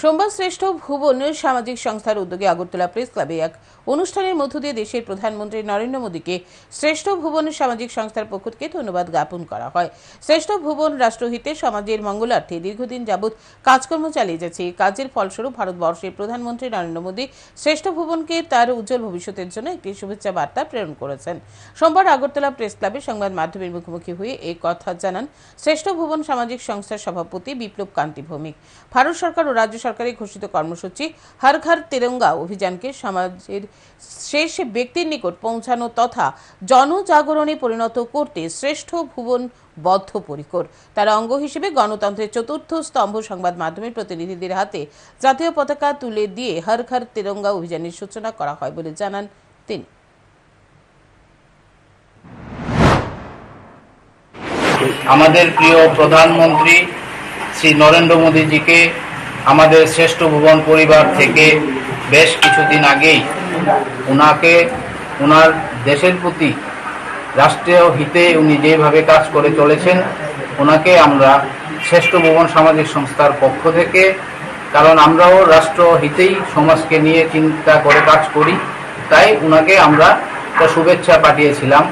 সোমবার শ্রেষ্ঠ ভুবন সামাজিক সংস্থার উদ্যোগে আগরতলা প্রেস ক্লাবে এক অনুষ্ঠানের মধ্য দিয়ে দেশের প্রধানমন্ত্রী নরেন্দ্র মোদীকে শ্রেষ্ঠ ভুবন সামাজিক সংস্থার পক্ষ থেকে ধন্যবাদ জ্ঞাপন করা হয়। শ্রেষ্ঠ ভুবন রাষ্ট্রহিতে সমাজের মঙ্গলার্থে দীর্ঘদিন যাবৎ কাজকর্ম চালিয়ে যাচ্ছে। এই কাজের ফলস্বরূপ ভারতবর্ষের প্রধানমন্ত্রী নরেন্দ্র মোদী শ্রেষ্ঠ ভুবনকে তার উজ্জ্বল ভবিষ্যতের জন্য একটি শুভেচ্ছা বার্তা প্রেরণ করেছেন। সোমবার আগরতলা প্রেস ক্লাবে সংবাদ মাধ্যমের মুখোমুখি হয়ে এই কথা জানান শ্রেষ্ঠ ভুবন সামাজিক সংস্থার সভাপতি বিপ্লব কান্তি ভৌমিক। ভারত সরকার ও রাজ্য সরকারের ঘোষিত কর্মসূচি হর ঘর তিরঙ্গা অভিযানকে সমাজের শেষ ব্যক্তির নিকট পৌঁছানো তথা জনজাগরণে পরিণত করতে শ্রেষ্ঠ ভুবন বদ্ধপরিকর। তার অঙ্গ হিসেবে গণতন্ত্রের চতুর্থ স্তম্ভ সংবাদ মাধ্যমের প্রতিনিধিদের হাতে জাতীয় পতাকা তুলে দিয়ে হর ঘর তিরঙ্গা অভিযানের সূচনা করা হয় বলে জানান তিনি। আমাদের প্রিয় প্রধানমন্ত্রী শ্রী নরেন্দ্র মোদীজিকে আমাদের শ্রেষ্ঠ ভুবন পরিবার থেকে বেশ কিছুদিন আগেই ওনাকে ওনার দেশের প্রতি রাষ্ট্রীয় হিতে উনি যেভাবে কাজ করে চলেছেন ওনাকে আমরা শ্রেষ্ঠ ভুবন সামাজিক সংস্থার পক্ষ থেকে, কারণ আমরাও রাষ্ট্র হিতেই সমাজকে নিয়ে চিন্তা করে কাজ করি, তাই ওনাকে আমরা শুভেচ্ছা পাঠিয়েছিলাম।